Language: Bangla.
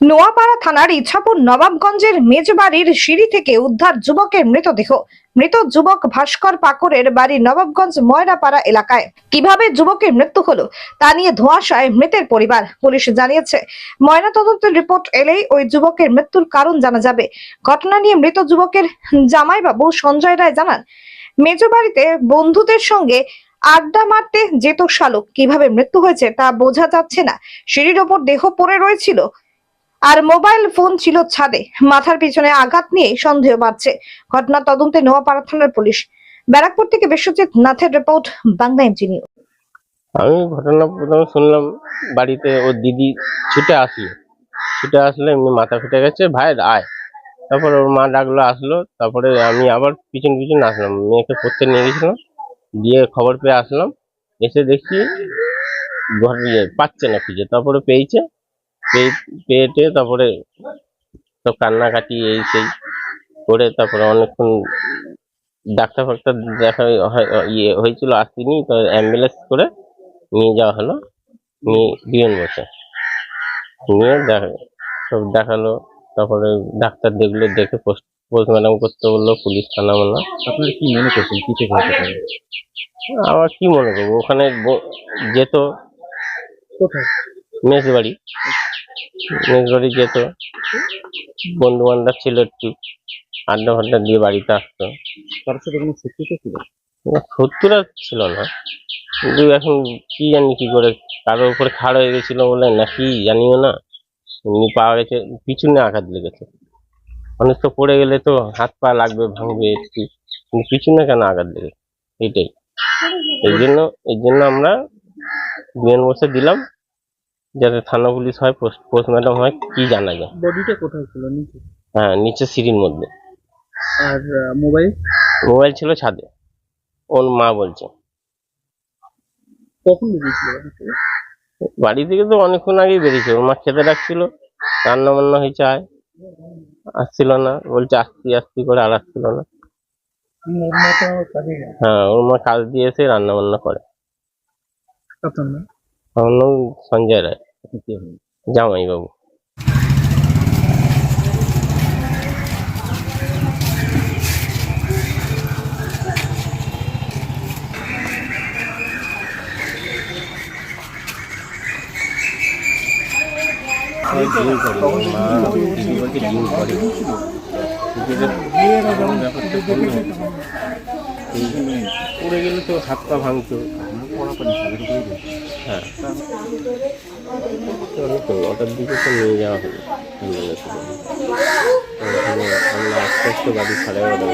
নোয়াপাড়া থানার ইছাপুর নবাবগঞ্জের মেজবাড়ির সিঁড়ি থেকে উদ্ধার যুবকের মৃতদেহ। মৃত যুবক ভাস্কর পাকরের বাড়ি নবাবগঞ্জ ময়রাপাড়া এলাকায়। কীভাবে যুবকের মৃত্যু হলো তা নিয়ে ধোঁয়াশায় মৃতের পরিবার। পুলিশ জানিয়েছে ময়নাতদন্তের রিপোর্ট এলেই ওই যুবকের মৃত্যুর কারণ জানা যাবে। ঘটনা নিয়ে মৃত যুবকের জামাইবাবু সঞ্জয় রায় জানান, মেজবাড়িতে বন্ধুদের সঙ্গে আড্ডা মারতে যেত শালুক। কীভাবে মৃত্যু হয়েছে তা বোঝা যাচ্ছে না। সিঁড়ির ওপর দেহ পড়ে রয়েছিল। আর মোবাইল ফোন ছিল ছাদে। মাথার পিছনে আঘাত নিয়ে সন্দেহ বাড়ছে। ঘটনা তদন্তে নোয়াপাড়া থানার পুলিশ। ব্যারাকপুর থেকে বিশ্বজিৎ নাথের রিপোর্ট, বাংলা এমজি নিউজ আমি ঘটনা প্রথমে শুনলাম, বাড়িতে ওর দিদি ছুটে আসলো। ছুটে আসলে এমনি মাথা ফেটে গেছে ভাই আয়। তারপর ওর মা ডাকলো, আসলো। তারপরে আমি আবার পিছন পিছন আসলাম, মেয়েকে পড়তে নিয়ে গেছিলাম। দিয়ে খবর পেয়ে আসলাম। এসে দেখছি ঘর পাচ্ছে না খুঁজে, তারপরে পেয়েছে। টেয়ে তারপরে সব কান্নাকাটি এই সেই করে তারপরে অনেকক্ষণ ডাক্তার ফাক্তার দেখা ইয়ে হয়েছিল আসেনি তো অ্যাম্বুলেন্স করে নিয়ে যাওয়া হলো। নিয়ে বিএন বসে। নিয়ে দেখা সব দেখাল তারপরে ডাক্তার দেখল দেখে পোস্ট পোস্টমর্টম করতে বলল পুলিশ থানা মানা আপনারা কি মনে করছেন কি থেকে হতে পারে আবার কি মনে করব ওখানে যেত কোথায়? মেস বাড়ি মেস বাড়ি যেত বন্ধু বান্ধব ছিল একটু আড্ডা ফাড্ডা দিয়ে বাড়িতে আসতো। কারোর সাথে কোনো শত্রুতা ছিল? সত্তরা ছিল না। কিন্তু এখন কি জানি কি করে কারোর উপরে খাড় হয়ে গেছিল বলে না কি জানিও না। এমনি পাওয়া গেছে পিছনে আঘাত লেগেছে। মানুষ তো পড়ে গেলে তো হাত পা লাগবে ভাঙবে একটু। কিন্তু পিছনে কেন আঘাত লেগেছে? এটাই। এই জন্য এই জন্য আমরা বিএন বসে দিলাম। যাতে থানা পুলিশ হয় পোস্ট পোস্টমর্টম হয় কি জানা যায়। বডিটা কোথায় ছিল? নিচে? হ্যাঁ নিচে সিঁড়ির মধ্যে। আর মোবাইল? মোবাইল ছিল ছাদে। ওর মা বলছে। কখন বেরিয়েছিল বাড়ি থেকে? বাড়ি থেকে তো অনেকক্ষণ আগেই বেরিয়েছে। ওর মা খেতে ডাকছিল। রান্না বান্না হয়েছে আয়। আসছিল না। বলছে আসতি আসতি করে আর আসছিল না। হ্যাঁ ওর মা কাজ দিয়ে এসে রান্না বান্না করে। আপনার নাম? আমার নাম সঞ্জয় রায়। আপনি কে হন? জামাই বাবু পড়ে গেলে তো হাত পা ভাঙতো হ্যাঁ। ওটার দিকে তো নিয়ে যাওয়া হবে করে। আমরা আস্তে আস্তে বাড়ি সাড়ে এগারোটা